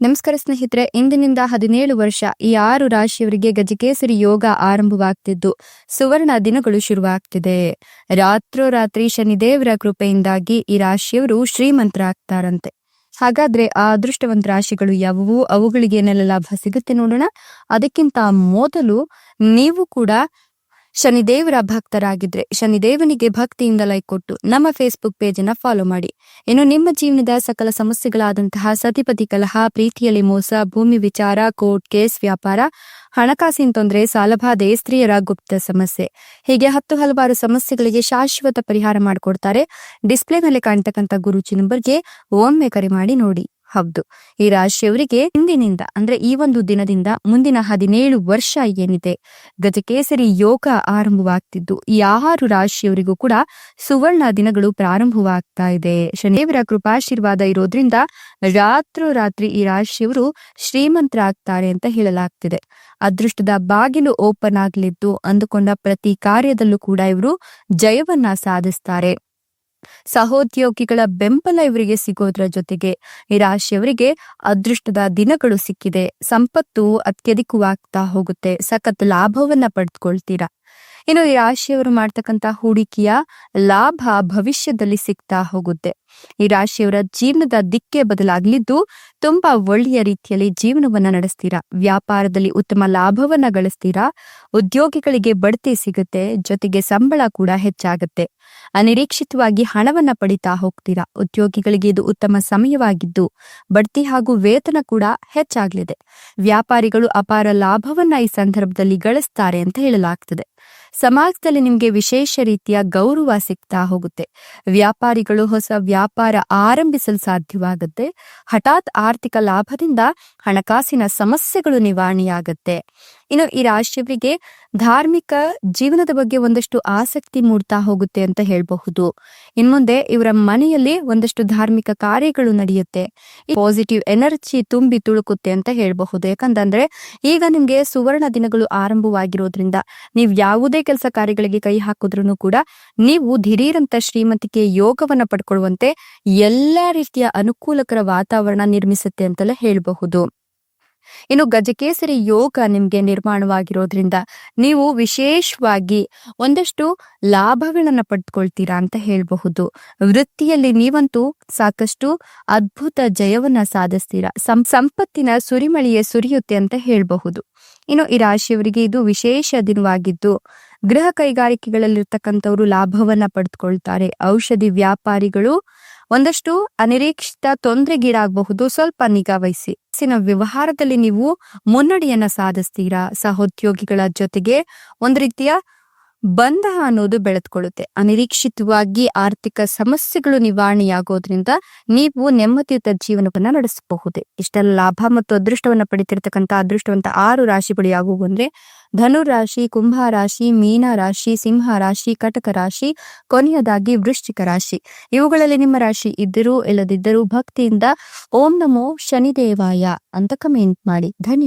ನಮಸ್ಕಾರ ಸ್ನೇಹಿತರೆ, ಇಂದಿನಿಂದ ಹದಿನೇಳು ವರ್ಷ ಈ ಆರು ರಾಶಿಯವರಿಗೆ ಗಜಕೇಸರಿ ಯೋಗ ಆರಂಭವಾಗ್ತಿದ್ದು, ಸುವರ್ಣ ದಿನಗಳು ಶುರುವಾಗ್ತಿದೆ. ರಾತ್ರೋರಾತ್ರಿ ಶನಿದೇವರ ಕೃಪೆಯಿಂದಾಗಿ ಈ ರಾಶಿಯವರು ಶ್ರೀಮಂತರಾಗ್ತಾರಂತೆ. ಹಾಗಾದ್ರೆ ಆ ಅದೃಷ್ಟವಂತ ರಾಶಿಗಳು ಯಾವುವು? ಅವುಗಳಿಗೆ ಏನೆಲ್ಲ ಲಾಭ ಸಿಗುತ್ತೆ ನೋಡೋಣ. ಅದಕ್ಕಿಂತ ಮೊದಲು ನೀವು ಕೂಡ ಶನಿದೇವರ ಭಕ್ತರಾಗಿದ್ರೆ ಶನಿದೇವನಿಗೆ ಭಕ್ತಿಯಿಂದ ಲೈಕ್ ಕೊಟ್ಟು ನಮ್ಮ ಫೇಸ್ಬುಕ್ ಪೇಜ್ ಅನ್ನ ಫಾಲೋ ಮಾಡಿ. ಇನ್ನು ನಿಮ್ಮ ಜೀವನದ ಸಕಲ ಸಮಸ್ಯೆಗಳಾದಂತಹ ಸತಿಪತಿ ಕಲಹ, ಪ್ರೀತಿಯಲ್ಲಿ ಮೋಸ, ಭೂಮಿ ವಿಚಾರ ಕೋರ್ಟ್ ಕೇಸ್ ವ್ಯಾಪಾರ, ಹಣಕಾಸಿನ ತೊಂದರೆ, ಸಾಲಬಾಧೆ, ಸ್ತ್ರೀಯರ ಗುಪ್ತ ಸಮಸ್ಯೆ. ಹೀಗೆ ಹತ್ತು ಹಲವಾರು ಸಮಸ್ಯೆಗಳಿಗೆ ಶಾಶ್ವತ ಪರಿಹಾರ ಮಾಡಿಕೊಡ್ತಾರೆ. ಡಿಸ್ಪ್ಲೇನಲ್ಲಿ ಕಾಣ್ತಕ್ಕಂಥ ಗುರುಚಿ ನಂಬರ್ಗೆ ಒಮ್ಮೆ ಕರೆ ಮಾಡಿ ನೋಡಿ. ಹೌದು. ಈ ರಾಶಿಯವರಿಗೆ ಇಂದಿನಿಂದ ಅಂದ್ರೆ ಈ ಒಂದು ದಿನದಿಂದ ಮುಂದಿನ ಹದಿನೇಳು ವರ್ಷ ಏನಿದೆ, ಗಜಕೇಸರಿ ಯೋಗ ಆರಂಭವಾಗ್ತಿದ್ದು. ಈ ಆರು ರಾಶಿಯವರಿಗೂ ಕೂಡ ಸುವರ್ಣ ದಿನಗಳು ಪ್ರಾರಂಭವಾಗ್ತಾ ಇದೆ. ಶನಿದೇವರ ಕೃಪಾಶೀರ್ವಾದ ಇರೋದ್ರಿಂದ ರಾತ್ರೋರಾತ್ರಿ ಈ ರಾಶಿಯವರು ಶ್ರೀಮಂತರಾಗ್ತಾರೆ ಅಂತ ಹೇಳಲಾಗ್ತಿದೆ. ಅದೃಷ್ಟದ ಬಾಗಿಲು ಓಪನ್ ಆಗ್ಲಿದ್ದು ಅಂದುಕೊಂಡ ಪ್ರತಿ ಕಾರ್ಯದಲ್ಲೂ ಕೂಡ ಇವರು ಜಯವನ್ನ ಸಾಧಿಸ್ತಾರೆ. ಸಹೋದ್ಯೋಗಿಗಳ ಬೆಂಬಲ ಇವರಿಗೆ ಸಿಗೋದ್ರ ಜೊತೆಗೆ ಈ ರಾಶಿಯವರಿಗೆ ಅದೃಷ್ಟದ ದಿನಗಳು ಸಿಕ್ಕಿದೆ. ಸಂಪತ್ತು ಅತ್ಯಧಿಕವಾಗ್ತಾ ಹೋಗುತ್ತೆ. ಸಖತ್ ಲಾಭವನ್ನ ಪಡೆದುಕೊಳ್ತೀರಾ ಇನ್ನು ಈ ರಾಶಿಯವರು ಮಾಡ್ತಕ್ಕಂತ ಹೂಡಿಕೆಯ ಲಾಭ ಭವಿಷ್ಯದಲ್ಲಿ ಸಿಗ್ತಾ ಹೋಗುತ್ತೆ. ಈ ರಾಶಿಯವರ ಜೀವನದ ದಿಕ್ಕೆ ಬದಲಾಗಲಿದ್ದು ತುಂಬಾ ಒಳ್ಳೆಯ ರೀತಿಯಲ್ಲಿ ಜೀವನವನ್ನ ನಡೆಸ್ತೀರಾ? ವ್ಯಾಪಾರದಲ್ಲಿ ಉತ್ತಮ ಲಾಭವನ್ನ ಗಳಿಸ್ತೀರಾ? ಉದ್ಯೋಗಿಗಳಿಗೆ ಬಡ್ತಿ ಸಿಗುತ್ತೆ, ಜೊತೆಗೆ ಸಂಬಳ ಕೂಡ ಹೆಚ್ಚಾಗುತ್ತೆ. ಅನಿರೀಕ್ಷಿತವಾಗಿ ಹಣವನ್ನ ಪಡಿತಾ ಹೋಗ್ತೀರಾ? ಉದ್ಯೋಗಿಗಳಿಗೆ ಇದು ಉತ್ತಮ ಸಮಯವಾಗಿದ್ದು ಬಡ್ತಿ ಹಾಗೂ ವೇತನ ಕೂಡ ಹೆಚ್ಚಾಗ್ಲಿದೆ. ವ್ಯಾಪಾರಿಗಳು ಅಪಾರ ಲಾಭವನ್ನ ಈ ಸಂದರ್ಭದಲ್ಲಿ ಗಳಿಸ್ತಾರೆ ಅಂತ ಹೇಳಲಾಗ್ತದೆ. ಸಮಾಜದಲ್ಲಿ ನಿಮಗೆ ವಿಶೇಷ ರೀತಿಯ ಗೌರವ ಸಿಗ್ತಾ ಹೋಗುತ್ತೆ. ವ್ಯಾಪಾರಿಗಳು ಹೊಸ ವ್ಯಾಪಾರ ಆರಂಭಿಸಲು ಸಾಧ್ಯವಾಗುತ್ತೆ. ಹಠಾತ್ ಆರ್ಥಿಕ ಲಾಭದಿಂದ ಹಣಕಾಸಿನ ಸಮಸ್ಯೆಗಳು ನಿವಾರಣೆಯಾಗುತ್ತೆ. ಇನ್ನು ಈ ರಾಶಿಯವರಿಗೆ ಧಾರ್ಮಿಕ ಜೀವನದ ಬಗ್ಗೆ ಒಂದಷ್ಟು ಆಸಕ್ತಿ ಮೂಡ್ತಾ ಹೋಗುತ್ತೆ ಅಂತ ಹೇಳಬಹುದು. ಇನ್ಮುಂದೆ ಇವರ ಮನೆಯಲ್ಲಿ ಒಂದಷ್ಟು ಧಾರ್ಮಿಕ ಕಾರ್ಯಗಳು ನಡೆಯುತ್ತೆ. ಪಾಸಿಟಿವ್ ಎನರ್ಜಿ ತುಂಬಿ ತುಳುಕುತ್ತೆ ಅಂತ ಹೇಳಬಹುದು. ಯಾಕಂತಂದ್ರೆ ಈಗ ನಿಮ್ಗೆ ಸುವರ್ಣ ದಿನಗಳು ಆರಂಭವಾಗಿರೋದ್ರಿಂದ ನೀವು ಯಾವುದೇ ಕೆಲಸ ಕಾರ್ಯಗಳಿಗೆ ಕೈ ಹಾಕಿದ್ರು ಕೂಡ ನೀವು ದಿಢೀರಂತ ಶ್ರೀಮತಿಗೆ ಯೋಗವನ್ನ ಪಡ್ಕೊಳ್ಳುವಂತೆ ಎಲ್ಲಾ ರೀತಿಯ ಅನುಕೂಲಕರ ವಾತಾವರಣ ನಿರ್ಮಿಸುತ್ತೆ ಅಂತೆಲ್ಲ ಹೇಳಬಹುದು. ಇನ್ನು ಗಜಕೇಸರಿ ಯೋಗ ನಿಮ್ಗೆ ನಿರ್ಮಾಣವಾಗಿರೋದ್ರಿಂದ ನೀವು ವಿಶೇಷವಾಗಿ ಒಂದಷ್ಟು ಲಾಭಗಳನ್ನ ಪಡೆದುಕೊಳ್ತೀರಾ ಅಂತ ಹೇಳಬಹುದು. ವೃತ್ತಿಯಲ್ಲಿ ನೀವಂತೂ ಸಾಕಷ್ಟು ಅದ್ಭುತ ಜಯವನ್ನ ಸಾಧಿಸ್ತೀರಾ. ಸಂ, ಸಂಪತ್ತಿನ ಸುರಿಮಳೆಯೇ ಸುರಿಯುತ್ತೆ ಅಂತ ಹೇಳಬಹುದು. ಇನ್ನು ಈ ರಾಶಿಯವರಿಗೆ ಇದು ವಿಶೇಷ ದಿನವಾಗಿದ್ದು, ಗೃಹ ಕೈಗಾರಿಕೆಗಳಲ್ಲಿರ್ತಕ್ಕಂಥವ್ರು ಲಾಭವನ್ನ ಪಡೆದುಕೊಳ್ತಾರೆ ಔಷಧಿ ವ್ಯಾಪಾರಿಗಳು ಒಂದಷ್ಟು ಅನಿರೀಕ್ಷಿತ ತೊಂದರೆಗೀಡಾಗಬಹುದು. ಸ್ವಲ್ಪ ನಿಗಾ ವಹಿಸಿ. ಸಿನ ವ್ಯವಹಾರದಲ್ಲಿ ನೀವು ಮುನ್ನಡೆಯನ್ನ ಸಾಧಿಸ್ತೀರಾ? ಸಹೋದ್ಯೋಗಿಗಳ ಜೊತೆಗೆ ಒಂದ್ ರೀತಿಯ ಬಂಧ ಅನ್ನೋದು ಬೆಳೆದುಕೊಳ್ಳುತ್ತೆ. ಅನಿರೀಕ್ಷಿತವಾಗಿ ಆರ್ಥಿಕ ಸಮಸ್ಯೆಗಳು ನಿವಾರಣೆಯಾಗೋದ್ರಿಂದ ನೀವು ನೆಮ್ಮದಿಯುತ ಜೀವನವನ್ನ ನಡೆಸಬಹುದು. ಇಷ್ಟೆಲ್ಲ ಲಾಭ ಮತ್ತು ಅದೃಷ್ಟವನ್ನ ಪಡಿತಿರ್ತಕ್ಕಂಥ ಅದೃಷ್ಟವಂತ ಆರು ರಾಶಿಗಳು ಯಾವುವು ಅಂದ್ರೆ ಧನು ರಾಶಿ, ಕುಂಭ ರಾಶಿ, ಮೀನ ರಾಶಿ, ಸಿಂಹ ರಾಶಿ, ಕಟಕ ರಾಶಿ, ಕೊನೆಯದಾಗಿ ವೃಶ್ಚಿಕ ರಾಶಿ. ಇವುಗಳಲ್ಲಿ ನಿಮ್ಮ ರಾಶಿ ಇದ್ದರೂ ಇಲ್ಲದಿದ್ದರೂ ಭಕ್ತಿಯಿಂದ ಓಂ ನಮೋ ಶನಿದೇವಾಯ ಅಂತ ಕಮೆಂಟ್ ಮಾಡಿ. ಧನ್ಯವಾದ.